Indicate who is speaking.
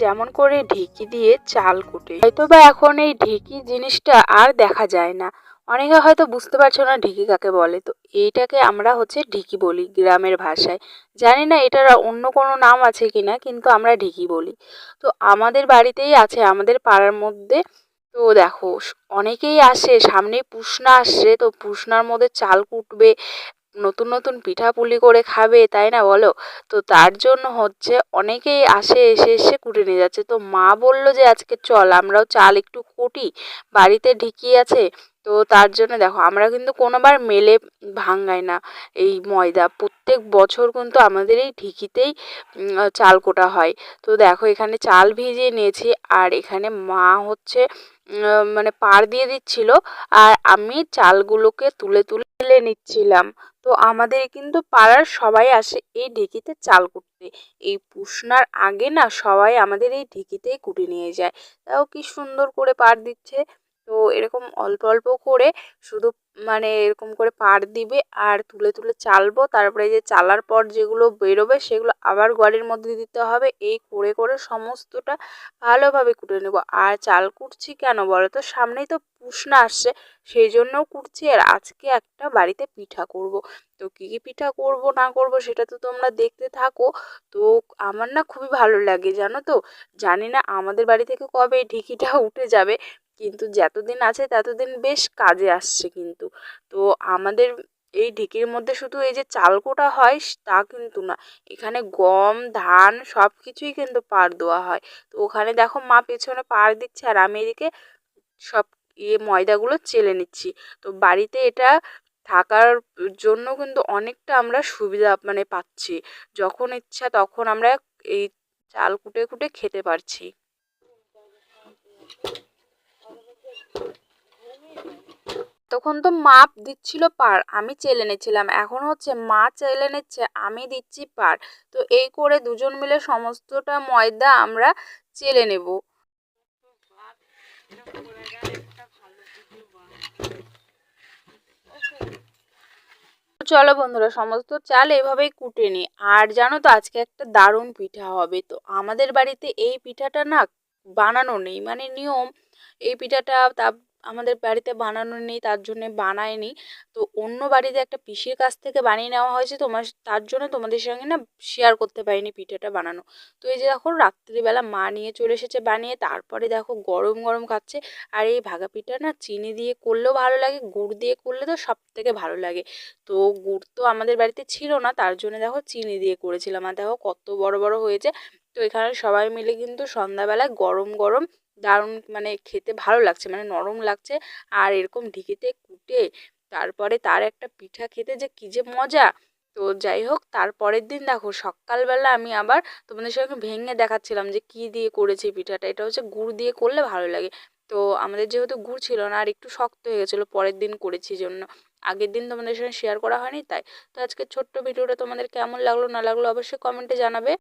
Speaker 1: যেমন করে ঢেকি দিয়ে চাল কুটে। হয়তো বা এখন এই ঢেকি জিনিসটা আর দেখা যায় না। অনেকে হয়তো বুঝতে পারছ না ঢেকি কাকে বলে। তো এইটাকে আমরা হচ্ছে ঢেকি বলি গ্রামের ভাষায়। জানি না এটার অন্য কোনো নাম আছে কি না কিন্তু আমরা ঢেকি বলি। তো আমাদের বাড়িতেই আছে, আমাদের পাড়ার মধ্যে। তো দেখো, অনেকেই আসে সামনে পুষনা আসছে তো পুষনার মধ্যে চাল কুটবে নতুন নতুন পিঠাপুলি করে খাবে, তাই না বলো? তো তার জন্য হচ্ছে অনেকেই আসে, এসে এসে কুটে নিয়ে যাচ্ছে। তো মা বলল যে, আজকে চল, আমরাও চাল একটু কুটি। বাড়িতে ঢিকি আছে তো তার জন্য দেখো, আমরা কিন্তু কোনোবার মেলে ভাঙ্গাই না। এই ময়দা প্রত্যেক বছর কিন্তু আমাদের এই ঢিকিতেই চাল কোটা হয়। তো দেখো, এখানে চাল ভিজিয়ে নিয়েছি আর এখানে মা হচ্ছে মানে পাড় দিয়ে দিচ্ছিল আর আমি চালগুলোকে তুলে তুলে নিচ্ছিলাম। তো আমাদের কিন্তু পাড়ার সবাই আসে এই ঢেঁকিতে চাল কুটতে। এই পুষনার আগে না সবাই আমাদের এই ঢেঁকিতেই কুটে নিয়ে যায়। তাও কি সুন্দর করে পাড় দিচ্ছে। তো এরকম অল্প অল্প করে শুধু মানে এরকম করে পাড় দিবে আর তুলে তুলে চালবো। তারপরে যে চালার পর যেগুলো বেরোবে সেগুলো আবার গড়ের মধ্যে দিতে হবে। এই করে করে সমস্তটা ভালোভাবে কুটে নেব। আর চাল কুটছি কেন বলো তো সামনেই তো পুষনা আসছে, সেই জন্যও কুটছি। আর আজকে একটা বাড়িতে পিঠা করব। তো কী কী পিঠা করব, না করব সেটা তো তোমরা দেখতে থাকো। তো আমার না খুবই ভালো লাগে, জানো তো? জানি না আমাদের বাড়ি থেকে কবে ঢিকিটা উঠে যাবে। কিন্তু যতদিন আছে ততদিন বেশ কাজে আসছে কিন্তু। তো আমাদের এই ঢিকির মধ্যে শুধু এই যে চাল কোটা হয় তা কিন্তু না। এখানে গম, ধান সব কিছুই কিন্তু পার দেওয়া হয়। তো ওখানে দেখো মা পেছনে পার দিচ্ছে আর আমি এদিকে সব ইয়ে ময়দাগুলো চেলে নিচ্ছি। তো বাড়িতে এটা থাকার জন্য কিন্তু অনেকটা আমরা সুবিধা মানে পাচ্ছি। যখন ইচ্ছা তখন আমরা এই চাল কুটে কুটে খেতে পারছি। তখন তো মাপ দিচ্ছিল পার, আমি চেলে নিচ্ছিলাম। এখন হচ্ছে মা চেলে নিচ্ছে, আমি দিচ্ছি পার। তো এই করে দুজন মিলে সমস্তটা ময়দা আমরা চেলে নেব। চলো বন্ধুরা, সমস্ত চাল এভাবেই কুটে নিই। আর জানো তো, আজকে একটা দারুণ পিঠা হবে। তো আমাদের বাড়িতে এই পিঠাটা না বানানো নেই। মানে নিয়ম, এই পিঠাটা তা আমাদের বাড়িতে বানানো নেই, তার জন্যে বানায়নি। তো অন্য বাড়িতে একটা পিসির কাছ থেকে বানিয়ে নেওয়া হয়েছে, তোমার তার জন্য তোমাদের সঙ্গে না শেয়ার করতে পারিনি পিঠাটা বানানো। তো এই যে দেখো রাত্রিবেলা মা নিয়ে চলে এসেছে বানিয়ে, তারপরে দেখো গরম গরম খাচ্ছে। আর এই ভাগা পিঠা না চিনি দিয়ে করলেও ভালো লাগে, গুড় দিয়ে করলে তো সব থেকে ভালো লাগে। তো গুড় তো আমাদের বাড়িতে ছিল না, তার জন্য দেখো চিনি দিয়ে করেছিলাম। আর দেখো কত বড় বড় হয়েছে তো এখানে সবাই মিলে কিন্তু সন্ধ্যাবেলায় গরম গরম দারুণ মানে খেতে ভালো লাগছে মানে নরম লাগছে। আর এরকম ঢিকিতে কুটে, তারপরে তার একটা পিঠা খেতে যে কী যে মজা। তো যাই হোক তারপরের দিন দেখো সকালবেলা আমি আবার তোমাদের সঙ্গে ভেঙে দেখাচ্ছিলাম যে কী দিয়ে করেছি পিঠাটা। এটা হচ্ছে গুড় দিয়ে করলে ভালো লাগে। তো আমাদের যেহেতু গুড় ছিল না, আর একটু শক্ত হয়ে গেছিল, পরের দিন করেছি জন্য। আগের দিন তোমাদের সঙ্গে শেয়ার করা হয়নি, তাই। তো আজকে ছোট্ট ভিডিওটা তোমাদের কেমন লাগল না লাগল অবশ্যই কমেন্টে জানাবে।